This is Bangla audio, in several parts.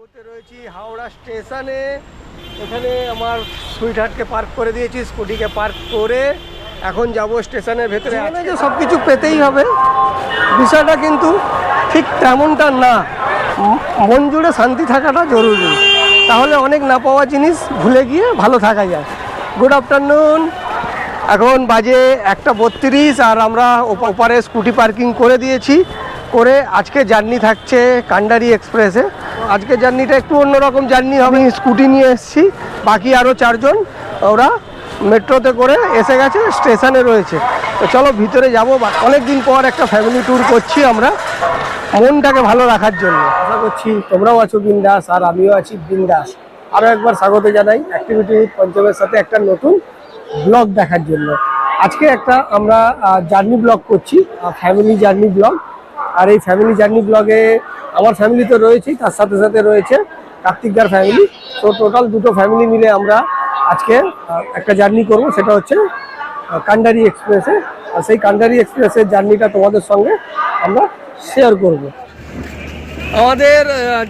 মুহূর্তে রয়েছি হাওড়া স্টেশনে। এখানে আমার সুইটহার্টকে পার্ক করে দিয়েছি স্কুটিকে পার্ক করে। এখন যাব স্টেশনের ভেতরে। মানে যে সব কিছু পেতেই হবে বিষয়টা কিন্তু ঠিক তেমনটা না। মন জুড়ে শান্তি থাকাটা জরুরি। তাহলে অনেক না পাওয়া জিনিস ভুলে গিয়ে ভালো থাকা যায়। গুড আফটারনুন এখন বাজে একটা বত্রিশ আর আমরা ওপ- ওপারে স্কুটি পার্কিং করে দিয়েছি। করে আজকে জার্নি থাকছে কান্ডারি এক্সপ্রেসে। আজকে জার্নিটা একটু অন্যরকম জার্নি হবে। স্কুটি নিয়ে এসেছি, বাকি আরও চারজন ওরা মেট্রোতে করে এসে গেছে, স্টেশনে রয়েছে। তো চলো ভিতরে যাব অনেক দিন পর একটা ফ্যামিলি ট্যুর করছি আমরা মনটাকে ভালো রাখার জন্য। আশা করছি তোমরাও আছো, বিন্দাস, আর আমিও আছি, বিন্দাস। আরও একবার স্বাগত জানাই অ্যাক্টিভিটি পঞ্চমের সাথে একটা নতুন ব্লগ দেখার জন্য। আজকে একটা আমরা জার্নি ব্লগ করছি ফ্যামিলি জার্নি ব্লগ আর এই ফ্যামিলি জার্নি ব্লগে আমার ফ্যামিলি তো রয়েছেই, তার সাথে সাথে রয়েছে কার্তিকদার ফ্যামিলি তো টোটাল দুটো ফ্যামিলি মিলে আমরা আজকে একটা জার্নি করব, সেটা হচ্ছে কান্ডারি এক্সপ্রেসে আর সেই কান্ডারি এক্সপ্রেসের জার্নিটা তোমাদের সঙ্গে আমরা শেয়ার করব। আমাদের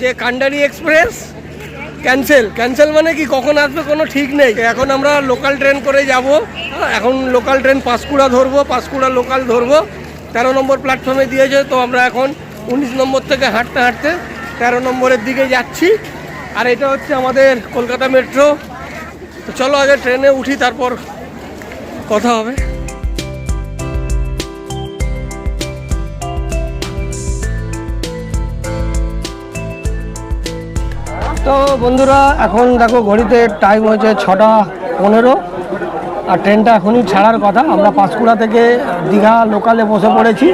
যে কান্ডারি এক্সপ্রেস ক্যান্সেল ক্যান্সেল মানে কি? কখন আসবে কোনো ঠিক নেই। এখন আমরা লোকাল ট্রেন করে যাব। এখন লোকাল ট্রেন পাঁশকুড়া ধরবো, পাঁশকুড়া লোকাল ধরবো। তেরো নম্বর প্ল্যাটফর্মে দিয়েছে, তো আমরা এখন উনিশ নম্বর থেকে হাঁটতে হাঁটতে তেরো নম্বরের দিকে যাচ্ছি। আর এটা হচ্ছে আমাদের কলকাতা মেট্রো তো চলো আগে ট্রেনে উঠি, তারপর কথা হবে। তো বন্ধুরা, এখন দেখো ঘড়িতে টাইম হয়েছে ছটা পনেরো। আর ট্রেনটা এখনই ছাড়ার কথা। আমরা পাঁশকুড়া থেকে দীঘা লোকালে বসে পড়েছি।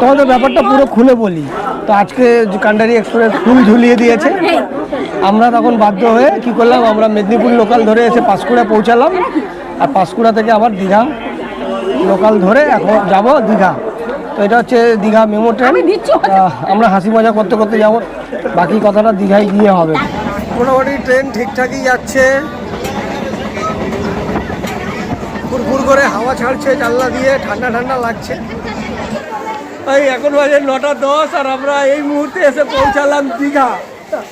তোমাদের ব্যাপারটা পুরো খুলে বলি। তো আজকে যে কান্ডারি এক্সপ্রেস ফুল ঝুলিয়ে দিয়েছে আমরা তখন বাধ্য হয়ে কি করলাম আমরা মেদিনীপুর লোকাল ধরে এসে পাঁশকুড়া পৌঁছালাম। আর পাঁশকুড়া থেকে আবার দীঘা লোকাল ধরে এখন যাব দীঘা। তো এটা হচ্ছে দীঘা মেমো ট্রেন। আমরা হাসি মজা করতে করতে যাব। বাকি কথাটা দীঘায় গিয়ে হবে। মোটামুটি ট্রেন ঠিকঠাকই যাচ্ছে। ফুরফুর করে হাওয়া ছাড়ছে, জানলা দিয়ে ঠান্ডা ঠান্ডা লাগছে। এই এখন বাজে নটা দশ আর আমরা এই মুহূর্তে এসে পৌঁছালাম দীঘা।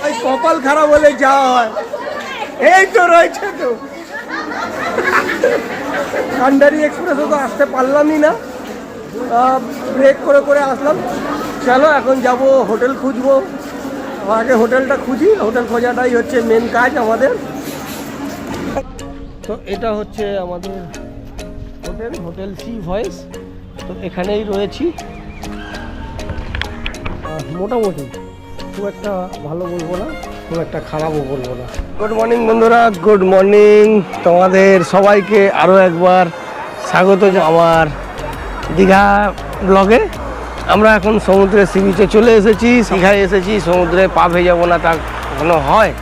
এই কপাল খারাপ হলে যাওয়া হয়। এই তো রয়েছে তো। কান্ডারি এক্সপ্রেসে তো আসতে পারলামই না। ব্রেক করে করে আসলাম। চলো, এখন যাব, হোটেল খুঁজবো। আগে হোটেলটা খুঁজি, হোটেল খোঁজাটাই হচ্ছে মেন কাজ আমাদের। তো এটা হচ্ছে আমাদের হোটেল হোটেল সি ভয়েস। তো এখানেই রয়েছি। মোটামুটি খুব একটা ভালো বলব না, খুব একটা খারাপও বলব না। গুড মর্নিং বন্ধুরা। গুড মর্নিং তোমাদের সবাইকে আরও একবার স্বাগত আমার দীঘা ব্লগে। আমরা এখন সমুদ্রের সি বিচে চলে এসেছি। দীঘায় এসেছি, সমুদ্রে পা ভেজাবো না তা কখনো হয়।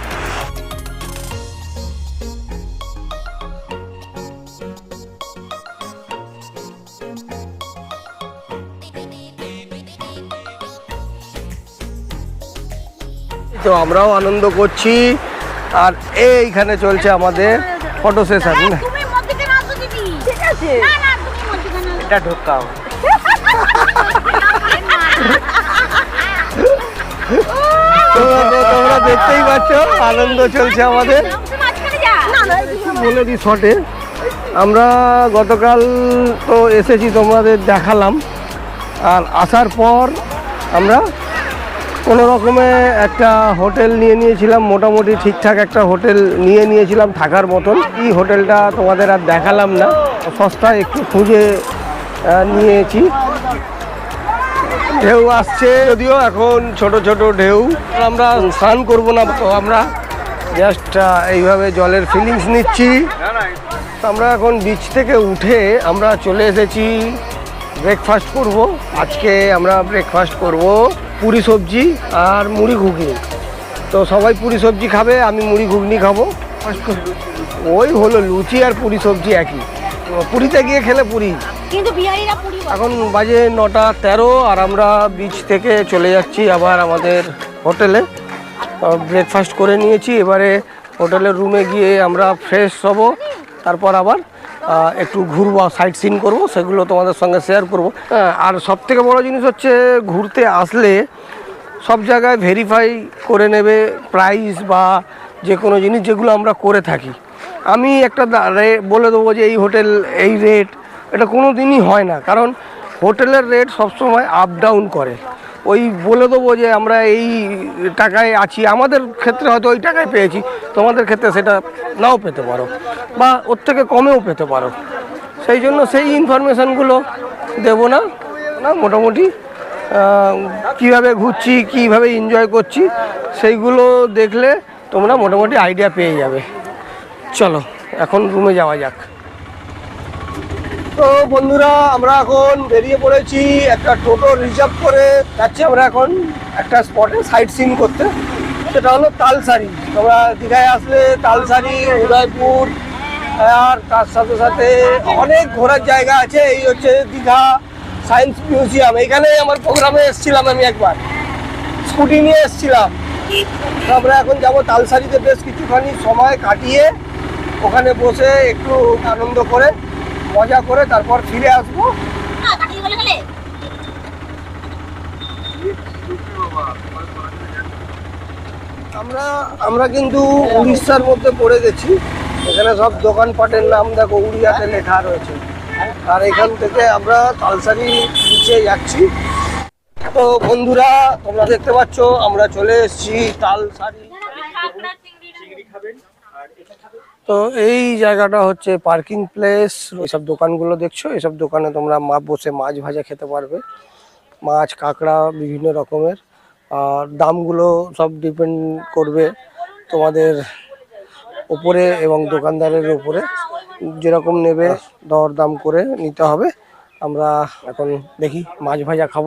তো আমরাও আনন্দ করছি। আর এইখানে চলছে আমাদের ফটো সেশন এই, তুমি মধ্যখানে আসো দিদি। ঠিক আছে। না না তুমি মধ্যখানে আসো। এটা ঢোকাও। তোমরা তো- তোমরা দেখতেই পাচ্ছ আনন্দ চলছে আমাদের। বলে দিই শটে আমরা গতকাল তো এসেছি তোমাদের দেখালাম। আর আসার পর আমরা কোনো রকমে একটা হোটেল নিয়ে নিয়েছিলাম, মোটামুটি ঠিকঠাক একটা হোটেল নিয়ে নিয়েছিলাম থাকার মতন। এই হোটেলটা তোমাদের আর দেখালাম না সস্তায় একটু খুঁজে নিয়েছি। ঢেউ আসছে যদিও এখন ছোট ছোট ঢেউ। আমরা স্নান করব না তো, আমরা জাস্ট এইভাবে জলের ফিলিংস নিচ্ছি। আমরা এখন বিচ থেকে উঠে আমরা চলে এসেছি ব্রেকফাস্ট করব। আজকে আমরা ব্রেকফাস্ট করব। পুরি সবজি আর মুড়ি ঘুগনি। তো সবাই পুরি সবজি খাবে আমি মুড়ি ঘুগনি খাব। ওই হলো লুচি আর পুরি সবজি একই। পুরীতে গিয়ে খেলে পুরি। কিন্তু বিহারিরা পুরি এখন বাজে নটা তেরো আর আমরা বিচ থেকে চলে যাচ্ছি আবার আমাদের হোটেলে। ব্রেকফাস্ট করে নিয়েছি এবারে হোটেলের রুমে গিয়ে আমরা ফ্রেশ হব তারপর আবার একটু ঘুরবো সাইট সিন করব সেগুলো তোমাদের সঙ্গে শেয়ার করব। হ্যাঁ, আর সব থেকে বড় জিনিস হচ্ছে ঘুরতে আসলে সব জায়গায় ভেরিফাই করে নেবে প্রাইস বা যে কোনো জিনিস যেগুলো আমরা করে থাকি। আমি একটা বলে দেবো যে এই হোটেল এই রেট এটা কোনো দিনই হয় না। কারণ হোটেলের রেট সবসময় আপ ডাউন করে। ওই বলে দেবো যে আমরা এই টাকায় আছি। আমাদের ক্ষেত্রে হয়তো ওই টাকায় পেয়েছি। তোমাদের ক্ষেত্রে সেটা নাও পেতে পারো বা ওর থেকে কমেও পেতে পারো। সেই জন্য সেই ইনফরমেশানগুলো দেবো না। না, মোটামুটি কীভাবে ঘুরছি, কীভাবে এনজয় করছি, সেইগুলো দেখলে তোমরা মোটামুটি আইডিয়া পেয়ে যাবে। চলো, এখন রুমে যাওয়া যাক। তো বন্ধুরা, আমরা এখন বেরিয়ে পড়েছি একটা টোটো রিজার্ভ করে। যাচ্ছি আমরা এখন একটা স্পটে সাইট সিন করতে। সেটা হলো তালসারি। তোমরা দীঘায় আসলে তালসারি, উদয়পুর, আর তার সাথে সাথে অনেক ঘোরার জায়গা আছে। এই হচ্ছে দীঘা সায়েন্স মিউজিয়াম এখানে আমার প্রোগ্রামে এসেছিলাম আমি একবার। স্কুটি নিয়ে এসেছিলাম। আমরা এখন যাব তালসারিতে। বেশ কিছুখানি সময় কাটিয়ে ওখানে বসে একটু আনন্দ করে মজা করে তারপর ফিরে আসব। গেলে। আমরা আমরা কিন্তু উড়িষ্যার মধ্যে পড়ে গেছি। এখানে সব দোকানপাটের নাম দেখো উড়িয়াতে লেখা রয়েছে। আর এখান থেকে আমরা তালসারি নিচে যাচ্ছি। তো বন্ধুরা তোমরা দেখতে পাচ্ছ আমরা চলে এসেছি তালসারি। তো এই জায়গাটা হচ্ছে পার্কিং প্লেস এইসব দোকানগুলো দেখছ? এইসব দোকানে তোমরা মা বসে মাছ ভাজা খেতে পারবে। মাছ, কাঁকড়া, বিভিন্ন রকমের। আর দামগুলো সব ডিপেন্ড করবে তোমাদের ওপরে এবং দোকানদারের উপরে যেরকম নেবে দর দাম করে নিতে হবে। আমরা এখন দেখি মাছ ভাজা খাব।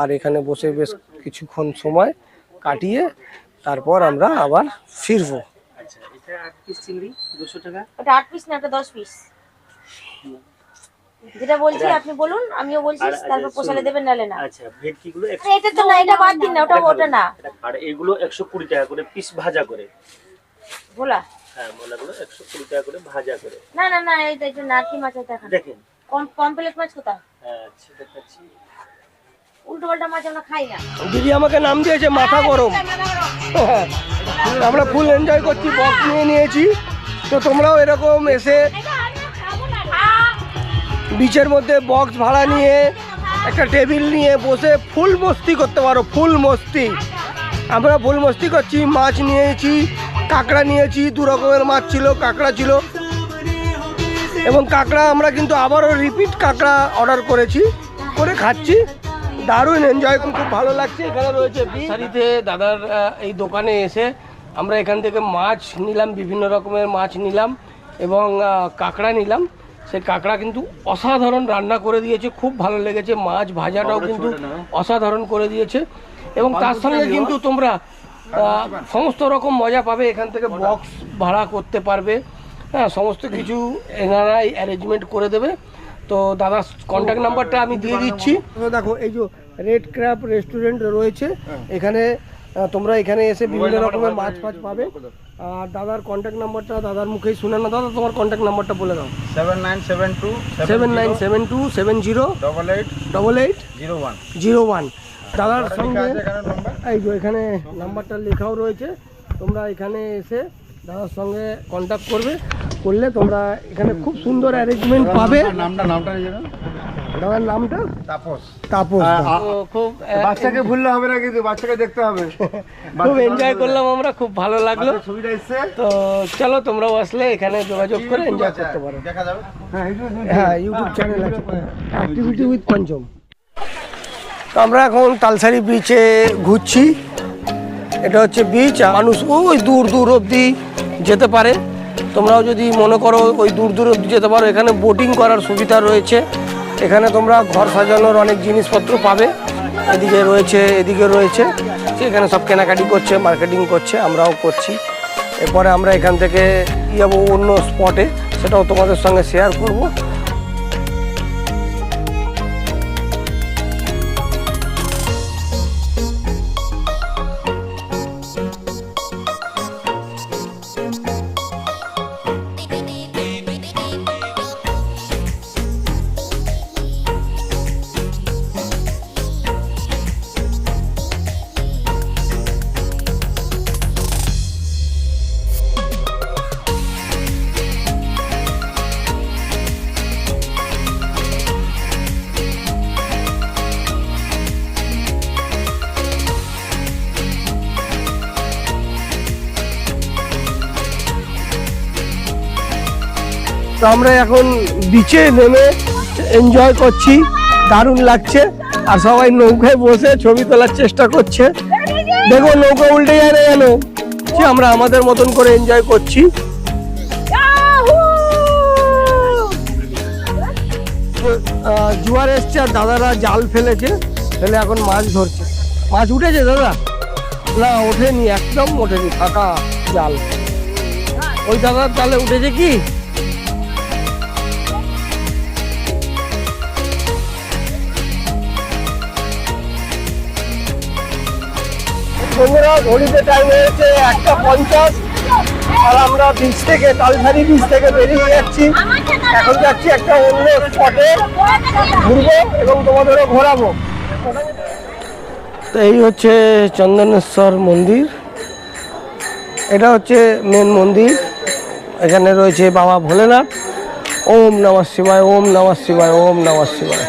আর এখানে বসে বেশ কিছুক্ষণ সময় কাটিয়ে তারপর আমরা আবার ফিরবো। আট পিস চিংড়ি দুশো টাকা। ওটা আট পিস না ওটা দশ পিস যেটা বলছি আপনি বলুন আমিও বলছি আর- তারপর পোষালে দেবেন নালে না। আচ্ছা এটা তো না এটা বাদ দিন না ওটা ওটা না। আর এগুলো টাকা করে পিস ভাজা করে। ভোলা? হ্যাঁ টাকা করে ভাজা করে। না না না এটা নারকি মাছ কমপ্লিট মাছ কোথায়? আচ্ছা দেখাচ্ছি। উল্টো পাল্টা মাছ আমরা খাই না। দিদি আমাকে নাম দিয়েছে মাথা গরম। আমরা ফুল এনজয় করছি বক্স নিয়ে নিয়েছি। তো তোমরাও এরকম এসে বিচের মধ্যে বক্স ভাড়া নিয়ে, একটা টেবিল নিয়ে বসে ফুল মস্তি করতে পারো ফুল মস্তি। আমরা ফুল মস্তি করছি, মাছ নিয়েছি, কাঁকড়া নিয়েছি, দু রকমের মাছ ছিল, কাঁকড়া ছিল। এবং কাঁকড়া আমরা কিন্তু আবারও রিপিট কাঁকড়া অর্ডার করেছি, করে খাচ্ছি। দারুণ এনজয় খুব ভালো লাগছে। এখানে রয়েছে সারিতে দাদার এই দোকানে এসে আমরা এখান থেকে মাছ নিলাম বিভিন্ন রকমের মাছ নিলাম এবং কাঁকড়া নিলাম। সেই কাঁকড়া কিন্তু অসাধারণ রান্না করে দিয়েছে খুব ভালো লেগেছে। মাছ ভাজাটাও কিন্তু অসাধারণ করে দিয়েছে এবং তার সঙ্গে কিন্তু তোমরা সমস্ত রকম মজা পাবে এখান থেকে বক্স ভাড়া করতে পারবে। হ্যাঁ সমস্ত কিছু এনারাই অ্যারেঞ্জমেন্ট করে দেবে। তো দাদা কন্ট্যাক্ট নাম্বারটা আমি দিয়ে দিচ্ছি। দেখো এই যে রেড ক্র্যাপ রেস্টুরেন্ট রয়েছে এখানে তোমরা এখানে এসে বিভিন্ন রকমের মাছ ফাছ পাবে। আর দাদার কন্ট্যাক্ট নাম্বারটা দাদার মুখেই শুনে না দাদা তোমার কন্ট্যাক্ট নাম্বারটা বলে দাও। Seven nine seven two seven nine seven two seven zero double eight double eight zero one zero one দাদার সঙ্গে এই যে এখানে নাম্বারটা লেখাও রয়েছে। তোমরা এখানে এসে দাদার সঙ্গে কন্ট্যাক্ট করবে। করলে তোমরা এখানে খুব সুন্দর অ্যারেঞ্জমেন্ট পাবে। নামটা নামটা দাদার তাপস। তাপস খুব বাচ্চাকে ভুললে হবে না কিন্তু বাচ্চাকে দেখতে হবে। খুব এনজয় করলাম আমরা খুব ভালো লাগল। ছবিটা এসছে তো চলো তোমরাও আসলে এখানে যোগাযোগ করে এনজয় করতে পারো। দেখা যাবে। হ্যাঁ হ্যাঁ ইউটিউব চ্যানেল আছে। অ্যাক্টিভিটি উইথ পঞ্চম তো আমরা এখন তালসারি বিচে ঘুরছি। এটা হচ্ছে বিচ মানুষ ওই দূর দূর অবধি যেতে পারে। তোমরাও যদি মনে করো ওই দূর দূর যেতে পারো, এখানে বোটিং করার সুবিধা রয়েছে। এখানে তোমরা ঘর সাজানোর অনেক জিনিসপত্র পাবে। এদিকে রয়েছে এদিকে রয়েছে। এখানে সব কেনাকাটি করছে মার্কেটিং করছে, আমরাও করছি। এরপরে আমরা এখান থেকে যাব অন্য স্পটে সেটাও তোমাদের সঙ্গে শেয়ার করব। আমরা এখন বিচে নেমে এনজয় করছি, দারুণ লাগছে। আর সবাই নৌকায় বসে ছবি তোলার চেষ্টা করছে। দেখো নৌকা উল্টে যায় না কেন? যে আমরা আমাদের মতন করে এনজয় করছি। জোয়ার এসছে আর দাদারা জাল ফেলেছে। ফেলে এখন মাছ ধরছে। মাছ উঠেছে দাদা? না, ওঠেনি, একদম ওঠেনি, ফাঁকা জাল। ওই দাদার জালে উঠেছে কি? বন্ধুরা, ঘড়িতে টাইম হয়েছে একটা পঞ্চাশ। আর আমরা বিচ থেকে তালসারি বিচ থেকে বেরিয়ে যাচ্ছি। এখন যাচ্ছি একটা অন্য স্পটে ঘুরবো এবং তোমাদেরও ঘোরাবো। তো এই হচ্ছে চন্দনেশ্বর মন্দির। এটা হচ্ছে মেন মন্দির। এখানে রয়েছে বাবা ভোলেনাথ। ওম নমঃ শিবায়, ওম নমঃ শিবায়, ওম নমঃ শিবায়।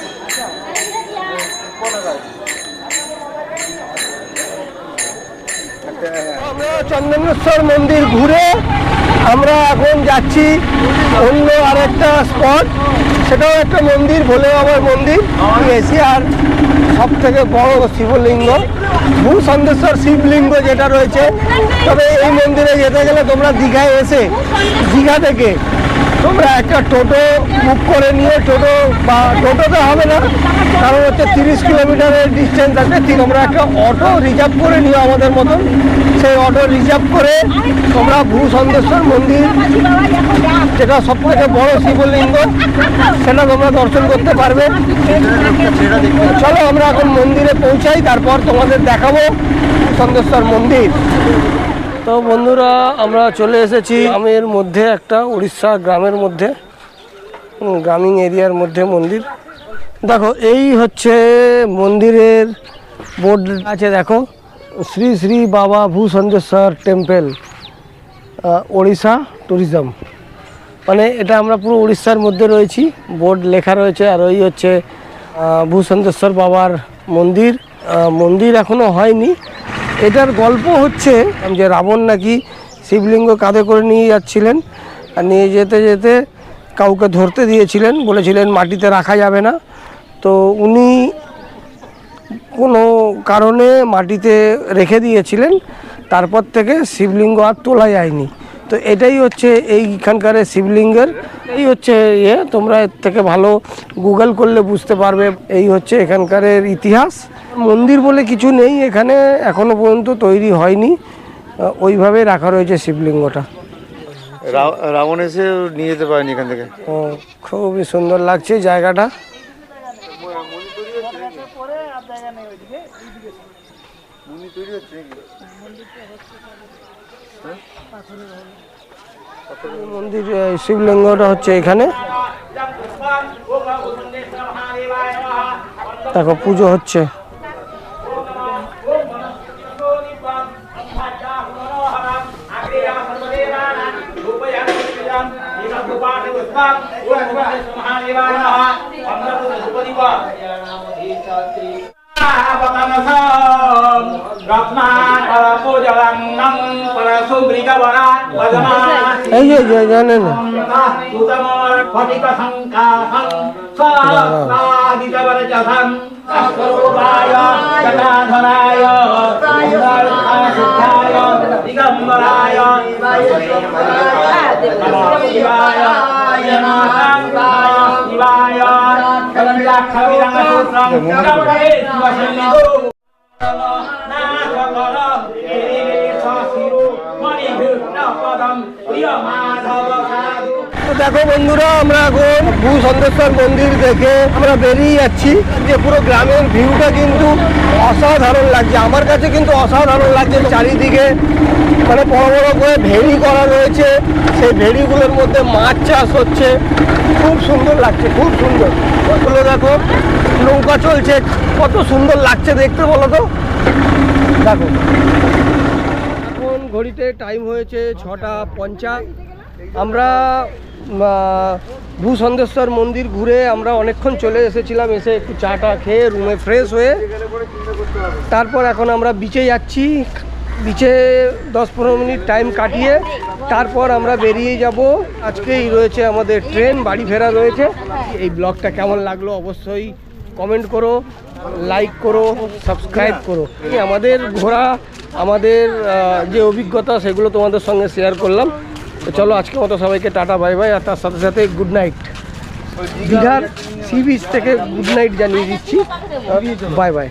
আমরা চন্দনেশ্বর মন্দির ঘুরে আমরা এখন যাচ্ছি অন্য আর একটা স্পট। সেটাও একটা মন্দির, ভোলে বাবার মন্দির। এশিয়ার সব থেকে বড় শিবলিঙ্গ। ভূ ভূসন্দেশ্বর শিবলিঙ্গ যেটা রয়েছে, তবে এই মন্দিরে যেতে গেলে তোমরা দীঘায় এসে, দীঘা থেকে তোমরা একটা টোটো বুক করে নিয়ে টোটো বা টোটোতে হবে না। কারণ হচ্ছে তিরিশ কিলোমিটারের ডিস্টেন্স আছে। ঠিক তোমরা একটা অটো রিজার্ভ করে নিও আমাদের মতন। সেই অটো রিজার্ভ করে তোমরা ভূসন্দেশ্বর মন্দির, যেটা সব থেকে বড় শিবলিঙ্গ, সেটা তোমরা দর্শন করতে পারবে। চলো আমরা এখন মন্দিরে পৌঁছাই, তারপর তোমাদের দেখাবো সন্দেশ্বর মন্দির। তো বন্ধুরা আমরা চলে এসেছি গ্রামের মধ্যে একটা উড়িষ্যা গ্রামের মধ্যে গ্রামীণ এরিয়ার মধ্যে মন্দির। দেখো এই হচ্ছে মন্দিরের বোর্ড আছে দেখো শ্রী শ্রী বাবা ভূসন্দেশ্বর টেম্পেল ওড়িশা ট্যুরিজম মানে এটা আমরা পুরো উড়িষ্যার মধ্যে রয়েছি বোর্ড লেখা রয়েছে আর ওই হচ্ছে আহ, ভূসন্দেশ্বর বাবার মন্দির। মন্দির এখনও হয়নি এটার গল্প হচ্ছে যে রাবণ নাকি শিবলিঙ্গ কাঁধে করে নিয়ে যাচ্ছিলেন আর নিয়ে যেতে যেতে কাউকে ধরতে দিয়েছিলেন, বলেছিলেন মাটিতে রাখা যাবে না। তো উনি কোনো কারণে মাটিতে রেখে দিয়েছিলেন, তারপর থেকে শিবলিঙ্গ আর তোলা যায়নি। তো এটাই হচ্ছে এইখানকার শিবলিঙ্গের এই হচ্ছে ইয়ে তোমরা এর থেকে ভালো গুগল করলে বুঝতে পারবে এই হচ্ছে এখানকারের ইতিহাস। মন্দির বলে কিছু নেই এখানে এখনও পর্যন্ত তৈরি হয়নি। ওইভাবে রাখা রয়েছে শিবলিঙ্গটা। রাবণ এসে নিয়ে যেতে পারেনি এখান থেকে? ও, খুবই সুন্দর লাগছে জায়গাটা। মন্দির শিবলিঙ্গটা হচ্ছে এখানে। দেখো পুজো হচ্ছে। এই যে যে জানেন তো দেখো বন্ধুরা, আমরা এখন ভূসন্দেশ্বর মন্দির দেখে আমরা বেরিয়ে যাচ্ছি। যে পুরো গ্রামের ভিউটা কিন্তু অসাধারণ লাগছে। আমার কাছে কিন্তু অসাধারণ লাগছে চারিদিকে। মানে বড় বড় করে ভেড়ি করা রয়েছে। সেই ভেড়িগুলোর মধ্যে মাছ চাষ হচ্ছে। খুব সুন্দর লাগছে, খুব সুন্দর। ওগুলো দেখো, নৌকা চলছে। কত সুন্দর লাগছে দেখতে, বলো তো? দেখো। এখন ঘড়িতে টাইম হয়েছে ছটা পঞ্চাশ। আমরা ভূসন্দেশ্বর মন্দির ঘুরে আমরা অনেকক্ষণ চলে এসেছিলাম, এসে একটু চা টা খেয়ে রুমে ফ্রেশ হয়ে। তারপর এখন আমরা বিচে যাচ্ছি। বিচে দশ পনেরো মিনিট টাইম কাটিয়ে তারপর আমরা বেরিয়ে যাব। আজকেই রয়েছে আমাদের ট্রেন বাড়ি ফেরা রয়েছে। এই ব্লগটা কেমন লাগল অবশ্যই কমেন্ট করো লাইক করো সাবস্ক্রাইব করো। আমাদের ঘোরা, আমাদের যে অভিজ্ঞতা, সেগুলো তোমাদের সঙ্গে শেয়ার করলাম। তো চলো আজকে মতো সবাইকে টাটা বাই বাই আর তার সাথে সাথে গুড নাইট দীঘার সি বিচ থেকে গুড নাইট জানিয়ে দিচ্ছি বাই বাই